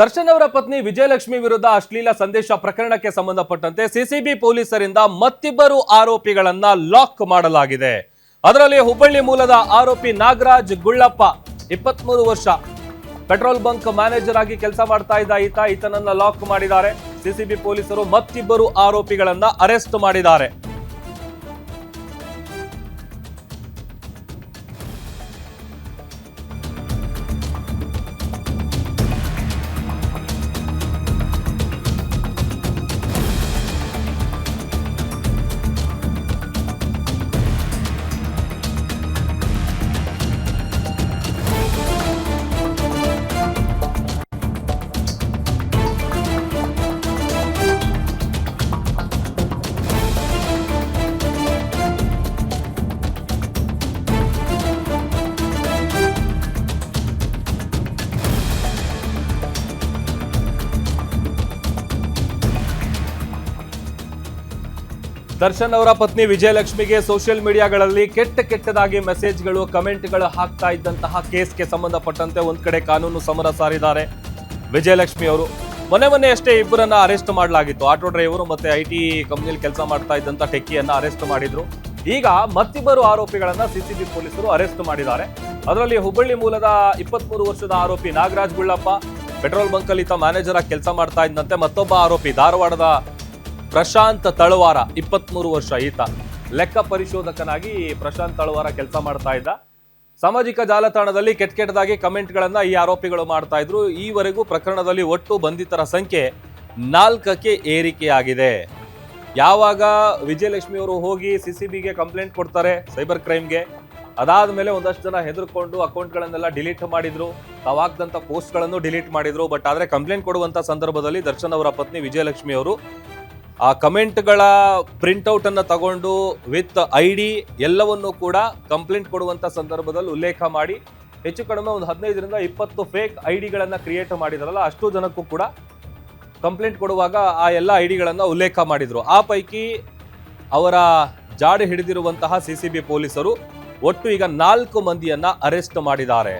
ದರ್ಶನ್ ಅವರ ಪತ್ನಿ ವಿಜಯಲಕ್ಷ್ಮಿ ವಿರುದ್ಧ ಅಶ್ಲೀಲ ಸಂದೇಶ ಪ್ರಕರಣಕ್ಕೆ ಸಂಬಂಧಪಟ್ಟಂತೆ ಸಿಸಿಬಿ ಪೊಲೀಸರಿಂದ ಮತ್ತಿಬ್ಬರು ಆರೋಪಿಗಳನ್ನ ಲಾಕ್ ಮಾಡಲಾಗಿದೆ. ಅದರಲ್ಲಿ ಹುಬ್ಬಳ್ಳಿ ಮೂಲದ ಆರೋಪಿ ನಾಗರಾಜ್ ಗುಳ್ಳಪ್ಪ, ಇಪ್ಪತ್ಮೂರು ವರ್ಷ. ಪೆಟ್ರೋಲ್ ಬಂಕ್ ಮ್ಯಾನೇಜರ್ ಆಗಿ ಕೆಲಸ ಮಾಡ್ತಾ ಇದ್ದ ಈತ, ಈತನನ್ನ ಲಾಕ್ ಮಾಡಿದ್ದಾರೆ. ಸಿಸಿಬಿ ಪೊಲೀಸರು ಮತ್ತಿಬ್ಬರು ಆರೋಪಿಗಳನ್ನ ಅರೆಸ್ಟ್ ಮಾಡಿದ್ದಾರೆ. ದರ್ಶನ್ ಅವರ ಪತ್ನಿ ವಿಜಯಲಕ್ಷ್ಮಿಗೆ ಸೋಷಿಯಲ್ ಮೀಡಿಯಾಗಳಲ್ಲಿ ಕೆಟ್ಟ ಕೆಟ್ಟದಾಗಿ ಮೆಸೇಜ್ಗಳು, ಕಮೆಂಟ್ಗಳು ಹಾಕ್ತಾ ಇದ್ದಂತಹ ಕೇಸ್ಗೆ ಸಂಬಂಧಪಟ್ಟಂತೆ ಒಂದ್ ಕಡೆ ಕಾನೂನು ಸಮರ ಸಾರಿದ್ದಾರೆ ವಿಜಯಲಕ್ಷ್ಮಿ ಅವರು. ಮೊನ್ನೆ ಮೊನ್ನೆ ಅಷ್ಟೇ ಇಬ್ಬರನ್ನ ಅರೆಸ್ಟ್ ಮಾಡಲಾಗಿತ್ತು. ಆಟೋ ಡ್ರೈವರು ಮತ್ತೆ ಐ ಟಿ ಕಂಪ್ನಿಯಲ್ಲಿ ಕೆಲಸ ಮಾಡ್ತಾ ಇದ್ದಂತ ಟೆಕ್ಕಿಯನ್ನ ಅರೆಸ್ಟ್ ಮಾಡಿದ್ರು. ಈಗ ಮತ್ತಿಬ್ಬರು ಆರೋಪಿಗಳನ್ನ ಸಿಸಿಬಿ ಪೊಲೀಸರು ಅರೆಸ್ಟ್ ಮಾಡಿದ್ದಾರೆ. ಅದರಲ್ಲಿ ಹುಬ್ಬಳ್ಳಿ ಮೂಲದ ಇಪ್ಪತ್ಮೂರು ವರ್ಷದ ಆರೋಪಿ ನಾಗರಾಜ್ ಗುಳ್ಳಪ್ಪ, ಪೆಟ್ರೋಲ್ ಬಂಕ್ ಅಲ್ಲಿ ತ ಮ್ಯಾನೇಜರ್ ಆಗಿ ಕೆಲಸ ಮಾಡ್ತಾ ಇದ್ದಂತೆ ಮತ್ತೊಬ್ಬ ಆರೋಪಿ ಧಾರವಾಡದ ಪ್ರಶಾಂತ್ ತಳವಾರ, ಇಪ್ಪತ್ಮೂರು ವರ್ಷ ಈತ. ಲೆಕ್ಕ ಪರಿಶೋಧಕನಾಗಿ ಪ್ರಶಾಂತ್ ತಳವಾರ ಕೆಲಸ ಮಾಡ್ತಾ ಇದ್ದ. ಸಾಮಾಜಿಕ ಜಾಲತಾಣದಲ್ಲಿ ಕೆಟ್ಟ ಕೆಟ್ಟದಾಗಿ ಕಮೆಂಟ್ಗಳನ್ನು ಈ ಆರೋಪಿಗಳು ಮಾಡ್ತಾ ಇದ್ರು. ಈವರೆಗೂ ಪ್ರಕರಣದಲ್ಲಿ ಒಟ್ಟು ಬಂಧಿತರ ಸಂಖ್ಯೆ ನಾಲ್ಕಕ್ಕೆ ಏರಿಕೆಯಾಗಿದೆ. ಯಾವಾಗ ವಿಜಯಲಕ್ಷ್ಮಿ ಅವರು ಹೋಗಿ ಸಿ ಸಿ ಬಿಗೆ ಕಂಪ್ಲೇಂಟ್ ಕೊಡ್ತಾರೆ ಸೈಬರ್ ಕ್ರೈಮ್ಗೆ, ಅದಾದ ಮೇಲೆ ಒಂದಷ್ಟು ಜನ ಹೆದರ್ಕೊಂಡು ಅಕೌಂಟ್ಗಳನ್ನೆಲ್ಲ ಡಿಲೀಟ್ ಮಾಡಿದ್ರು. ತಾವಾಗ್ದಂಥ ಪೋಸ್ಟ್ಗಳನ್ನು ಡಿಲೀಟ್ ಮಾಡಿದ್ರು. ಬಟ್ ಆದರೆ ಕಂಪ್ಲೇಂಟ್ ಕೊಡುವಂಥ ಸಂದರ್ಭದಲ್ಲಿ ದರ್ಶನ್ ಅವರ ಪತ್ನಿ ವಿಜಯಲಕ್ಷ್ಮಿ ಅವರು ಆ ಕಮೆಂಟ್ಗಳ ಅನ್ನು ತಗೊಂಡು ವಿತ್ ಐ ಡಿ ಎಲ್ಲವನ್ನು ಕೂಡ ಕಂಪ್ಲೇಂಟ್ ಕೊಡುವಂಥ ಸಂದರ್ಭದಲ್ಲಿ ಉಲ್ಲೇಖ ಮಾಡಿ ಹೆಚ್ಚು ಕಡಿಮೆ ಒಂದು ಹದಿನೈದರಿಂದ ಇಪ್ಪತ್ತು ಫೇಕ್ ಐ ಡಿಗಳನ್ನು ಕ್ರಿಯೇಟ್ ಮಾಡಿದಾರಲ್ಲ, ಅಷ್ಟು ಜನಕ್ಕೂ ಕೂಡ ಕಂಪ್ಲೇಂಟ್ ಕೊಡುವಾಗ ಆ ಎಲ್ಲ ಐ ಡಿಗಳನ್ನು ಉಲ್ಲೇಖ ಮಾಡಿದರು. ಆ ಪೈಕಿ ಅವರ ಜಾಡು ಹಿಡಿದಿರುವಂತಹ ಸಿ ಸಿ ಬಿ ಪೊಲೀಸರು ಒಟ್ಟು ಈಗ ನಾಲ್ಕು ಮಂದಿಯನ್ನು ಅರೆಸ್ಟ್ ಮಾಡಿದ್ದಾರೆ.